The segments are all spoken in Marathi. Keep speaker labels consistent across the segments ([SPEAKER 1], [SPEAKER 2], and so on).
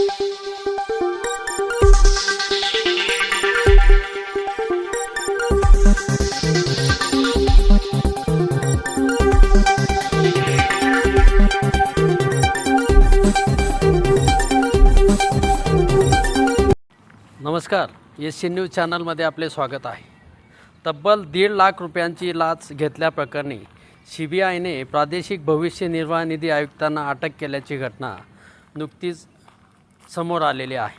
[SPEAKER 1] नमस्कार एस सी न्यूज चॅनलमध्ये आपले स्वागत आहे. तब्बल दीड लाख रुपयांची लाच घेतल्याप्रकरणी सी बी आयने प्रादेशिक भविष्य निर्वाह निधी आयुक्तांना अटक केल्याची घटना नुकतीच समोर आलेले आहे.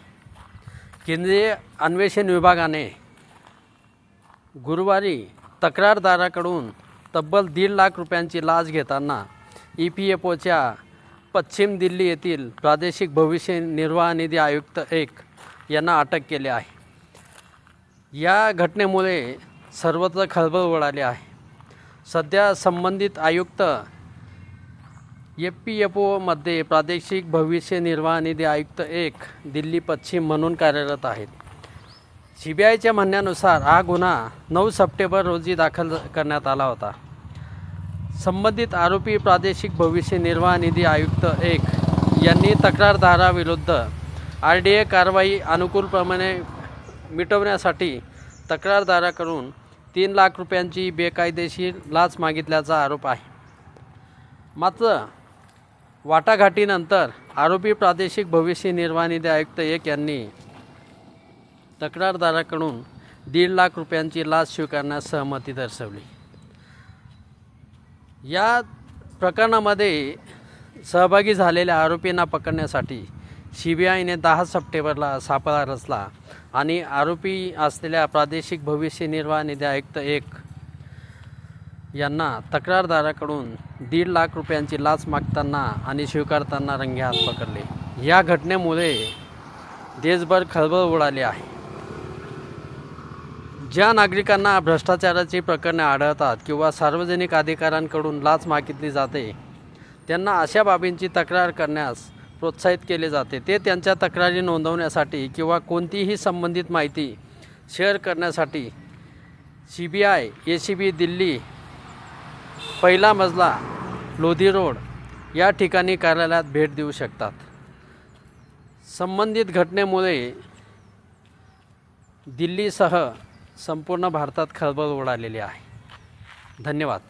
[SPEAKER 1] केंद्रीय अन्वेषण विभागाने गुरुवारी तक्रारदाराकडून तब्बल दीड लाख रुपयांची लाच घेताना ई पी एफ ओच्या पश्चिम दिल्ली येथील प्रादेशिक भविष्य निर्वाह निधी आयुक्त एक यांना अटक केली आहे. या घटनेमुळे सर्वत्र खळबळ उडाली आहे. सध्या संबंधित आयुक्त एफ पी एफ ओमध्ये प्रादेशिक भविष्य निर्वाह निधी आयुक्त एक दिल्ली पश्चिम म्हणून कार्यरत आहेत. सी बी आयच्या म्हणण्यानुसार हा गुन्हा नऊ सप्टेंबर रोजी दाखल करण्यात आला होता. संबंधित आरोपी प्रादेशिक भविष्य निर्वाह निधी आयुक्त एक यांनी तक्रारदाराविरुद्ध आर डी ए कारवाई अनुकूलप्रमाणे मिटवण्यासाठी तक्रारदाराकडून तीन लाख रुपयांची बेकायदेशीर लाच मागितल्याचा आरोप आहे. मात्र वाटाघाटीनंतर आरोपी प्रादेशिक भविष्य निर्वाह निधी आयुक्त एक यांनी तक्रारदाराकडून दीड लाख रुपयांची लाच स्वीकारण्यास सहमती दर्शवली. या प्रकरणामध्ये सहभागी झालेल्या आरोपींना पकडण्यासाठी सी बी आयने दहा सप्टेंबरला सापळा रचला आणि आरोपी असलेल्या प्रादेशिक भविष्य निर्वाह निधी आयुक्त एक यांना तक्रारदाराकडून दीड लाख रुपयांची लाच मागताना आणि स्वीकारताना रंगे हात पकडले. या घटनेमुळे देशभर खळबळ उडाली आहे. ज्या नागरिकांना भ्रष्टाचाराची प्रकरणे आढळतात किंवा सार्वजनिक अधिकाऱ्यांकडून लाच मागितली जाते त्यांना अशा बाबींची तक्रार करण्यास प्रोत्साहित केले जाते. ते त्यांच्या तक्रारी नोंदवण्यासाठी किंवा कोणतीही संबंधित माहिती शेअर करण्यासाठी C B I A C B Delhi पहिला मजला लोधी रोड. या ठिकाणी कार्यालयात भेट देऊ शकतात. संबंधित घटनेमुळे दिल्लीसह संपूर्ण भारतात खळबळ उडालेली आहे. धन्यवाद.